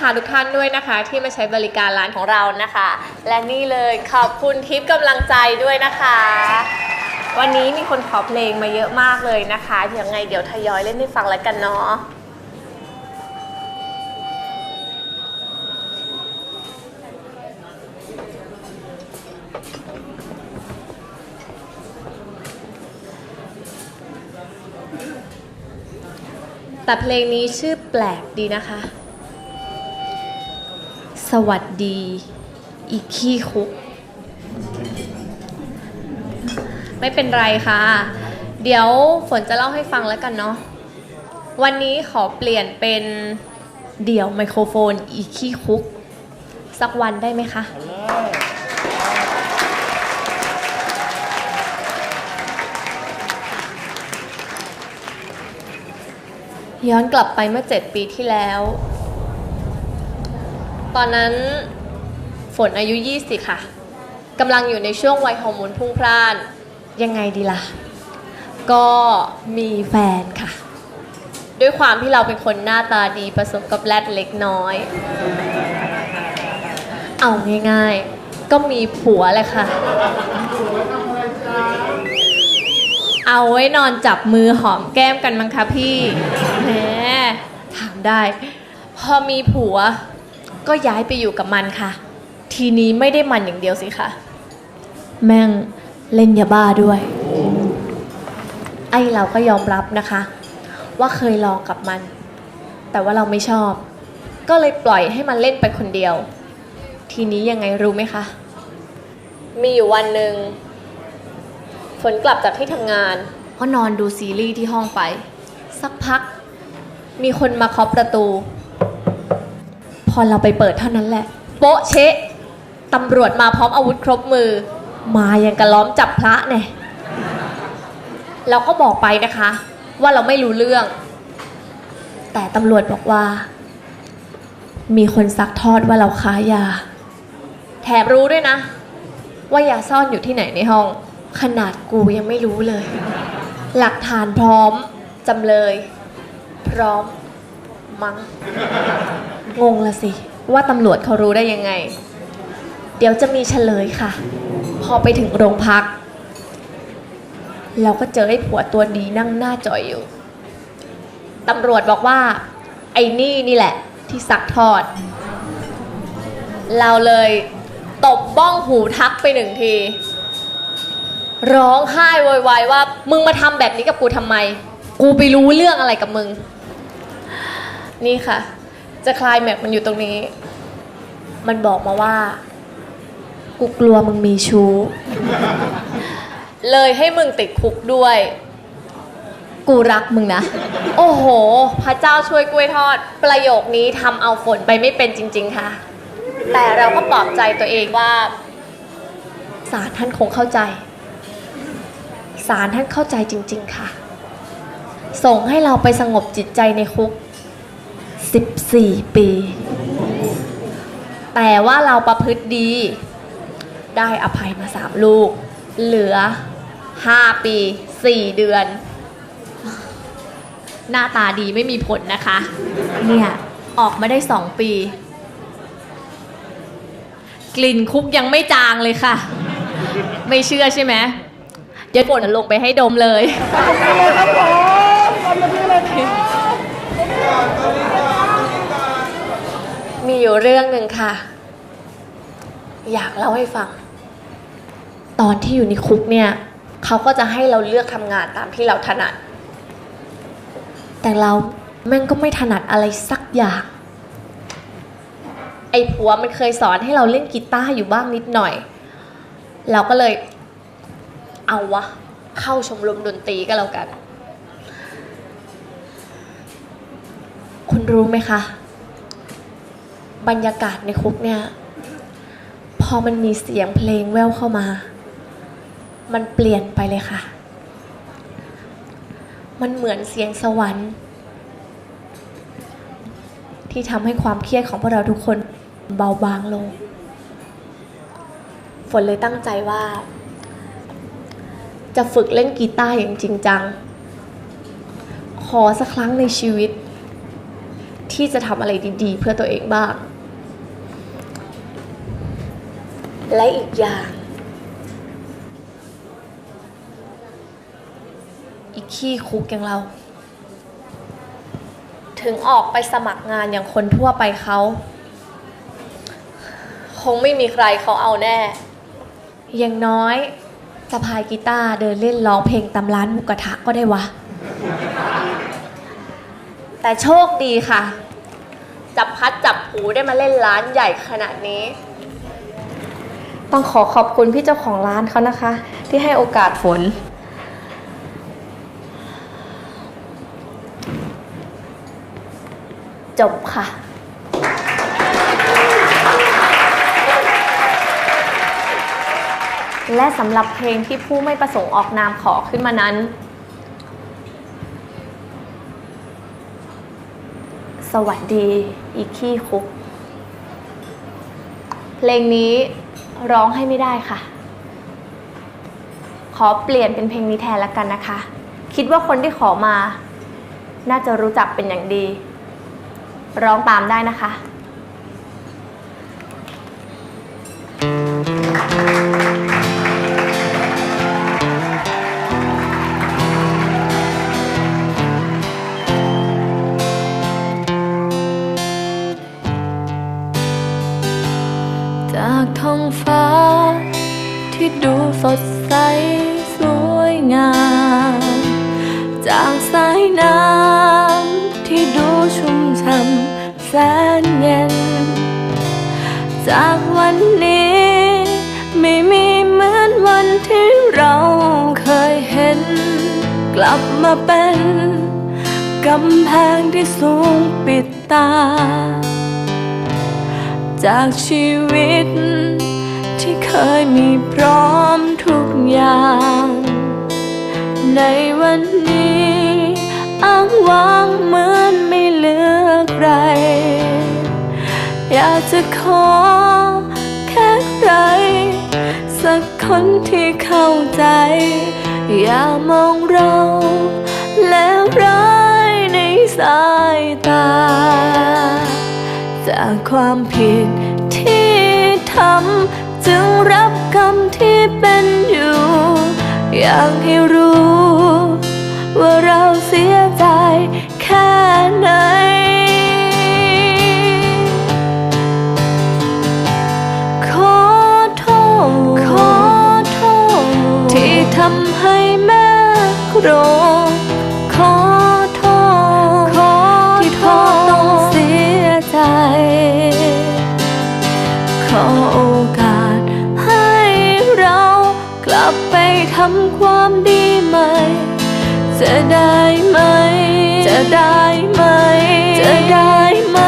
ค้าทุกท่านด้วยนะคะ ที่มาใช้บริการร้านของเรานะคะ และนี่เลยขอบคุณทิปกำลังใจด้วยนะคะ วันนี้มีคนขอเพลงมาเยอะมากเลยนะคะยังไงเดี๋ยวทยอยเล่นให้ฟังแล้วกันเนาะแต่เพลงนี้ชื่อแปลกดีนะคะ สวัสดี อีกขี้คุก ไม่เป็นไรค่ะ เดี๋ยวฝนจะเล่าให้ฟังแล้วกันเนาะวันนี้ขอเปลี่ยนเป็นเดี่ยวไมโครโฟนอีกขี้คุก สักวันได้ไหมคะ ย้อนกลับไปเมื่อ 7 ปีที่แล้ว ตอนนั้นฝนอายุ 20 ค่ะกำลังอยู่ในช่วงวัยฮอร์โมนพุ่งพล่าน ยังไงดีล่ะ ก็มีแฟนค่ะ ด้วยความที่เราเป็นคนหน้าตาดีผสมกับแรดเล็กน้อย เอาง่ายๆ ก็มีผัวเลยค่ะ เอาไว้นอนจับมือหอมแก้มกันมั้งคะพี่แหมถามได้ พอมีผัว ก็ย้ายไปอยู่กับมันค่ะ ทีนี้ไม่ได้มันอย่างเดียวสิคะแม่งเล่นยาบ้าด้วย ไอเราก็ยอมรับนะคะ ว่าเคยลองกับมัน แต่ว่าเราไม่ชอบ ก็เลยปล่อยให้มันเล่นไปคนเดียว ทีนี้ยังไงรู้ไหมคะ มีอยู่วันหนึ่งฝนกลับจากที่ทำงานก็นอนดูซีรีส์ที่ห้องไป สักพัก มีคนมาเคาะประตู พอเราไปเปิดเท่านั้นแหละ โป๊ะเชะตำรวจมาพร้อมอาวุธครบมือ มาอยังกระล้อมจับพระเนี่ยเราก็บอกไปนะคะ ว่าเราไม่รู้เรื่อง แต่ตำรวจบอกว่า มีคนซักทอดว่าเราค้ายา แถมรู้ด้วยนะ ว่ายาซ่อนอยู่ที่ไหนในห้อง ขนาดกูยังไม่รู้เลย หลักฐานพร้อมจำเลย พร้อมมั้ง งงละสิ ว่าตำรวจเขารู้ได้ยังไง เดี๋ยวจะมีเฉลยค่ะ พอไปถึงโรงพัก เราก็เจอไอ้ผัวตัวดีนั่งหน้าจอยอยู่ตำรวจบอกว่า ไอ้นี่นี่แหละ ที่ซักทอด เราเลยตบบ้องหูทักไปหนึ่งที ร้องไห้โวยวายว่า มึงมาทำแบบนี้กับกูทำไม กูไปรู้เรื่องอะไรกับมึง นี่ค่ะ จะคลายแม็กมันอยู่ตรงนี้ มันบอกมาว่า กูกลัวมึงมีชู้ เลยให้มึงติดคุกด้วย กูรักมึงนะ โอ้โห พระเจ้าช่วยกล้วยทอด ประโยคนี้ทำเอาฝนไปไม่เป็นจริง ๆ ค่ะ แต่เราก็ปลอบใจตัวเองว่าศาลท่านคงเข้าใจศาลท่านเข้าใจจริง ๆ ค่ะ ส่งให้เราไปสงบจิตใจในคุก 14 ปี แต่ว่าเราประพฤติดี ได้อภัยมาสามลูก เหลือ 5 ปี 4 เดือน หน้าตาดีไม่มีผลนะคะ เนี่ยออกมาได้ 2 ปี กลิ่นคุกยังไม่จางเลยค่ะ ไม่เชื่อใช่ไหมเดี๋ยวฝนลงไปให้ดมเลยมี อยู่เรื่องหนึ่งค่ะ อยากเล่าให้ฟัง ตอนที่อยู่ในคุกเนี่ยเขาก็จะให้เราเลือกทำงานตามที่เราถนัด แต่เราแม่งก็ไม่ถนัดอะไรสักอย่าง ไอ้ผัวมันเคยสอนให้เราเล่นกีตาร์อยู่บ้างนิดหน่อย เราก็เลย เอาวะ เข้าชมรมดนตรีก็แล้วกัน คุณรู้ไหมคะ บรรยากาศในคุกเนี่ย พอมันมีเสียงเพลงแววเข้ามา มันเปลี่ยนไปเลยค่ะ มันเหมือนเสียงสวรรค์ ที่ทำให้ความเครียดของพวกเราทุกคนเบาบางลง ฝนเลยตั้งใจว่า จะฝึกเล่นกีตาร์อย่างจริงจัง ขอสักครั้งในชีวิตที่จะทำอะไรดีๆ เพื่อตัวเองบ้าง และอีกอย่าง อีกขี้คุกอย่างเรา ถึงออกไปสมัครงานอย่างคนทั่วไปเขา คงไม่มีใครเขาเอาแน่ อย่างน้อยสะพายกีตาร์เดินเล่นร้องเพลงตามร้านหมุกกระทะก็ได้วะ แต่โชคดีค่ะ จับพัดจับผูได้มาเล่นร้านใหญ่ขนาดนี้ ต้องขอขอบคุณพี่เจ้าของร้านเขานะคะ ที่ให้โอกาสฝน จบค่ะ และสำหรับเพลงที่ผู้ไม่ประสงค์ออกนามขอขึ้นมานั้น สวัสดี อีกขี้คุก เพลงนี้ ร้องให้ไม่ได้ค่ะ ขอเปลี่ยนเป็นเพลงนี้แทนละกันนะคะ คิดว่าคนที่ขอมา น่าจะรู้จักเป็นอย่างดี ร้องตามได้นะคะ จากท้องฟ้า ที่ดูสดใสสวยงาม จากสายน้ำที่ดูชุ่มช่ำแสนเย็น จากวันนี้ ไม่มีเหมือนวันที่เราเคยเห็น กลับมาเป็นกำแพงที่สูงปิดตา จากชีวิต ที่เคยมีพร้อมทุกอย่าง ในวันนี้อ้างว้างเหมือนไม่เหลือใคร อยากจะขอแค่ใคร สักคนที่เข้าใจ อย่ามองเราแล้วร้ายในสายตา จากความผิดที่ทำจึงรับกรรมที่เป็นอยู่ อยากให้รู้ ว่าเราเสียใจแค่ไหน ขอโทษ ขอโทษ ที่ทำให้แม่โกรธ จะได้ไหม จะได้ไหม จะได้ไหม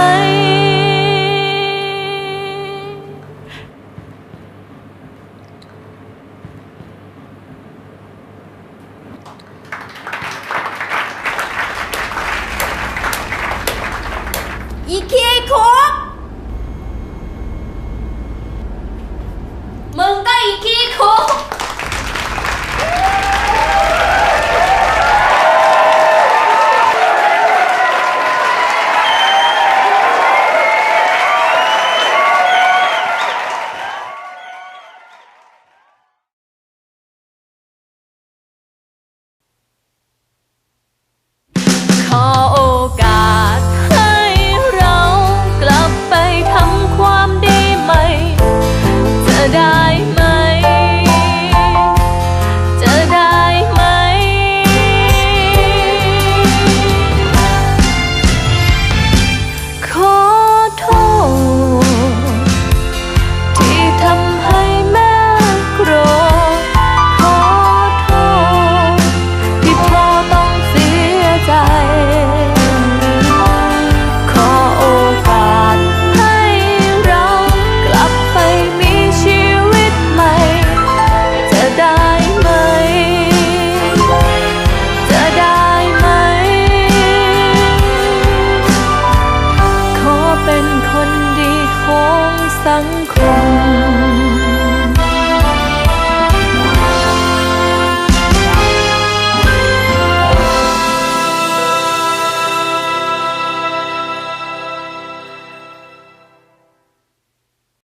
อีคุก คนดีของสังคม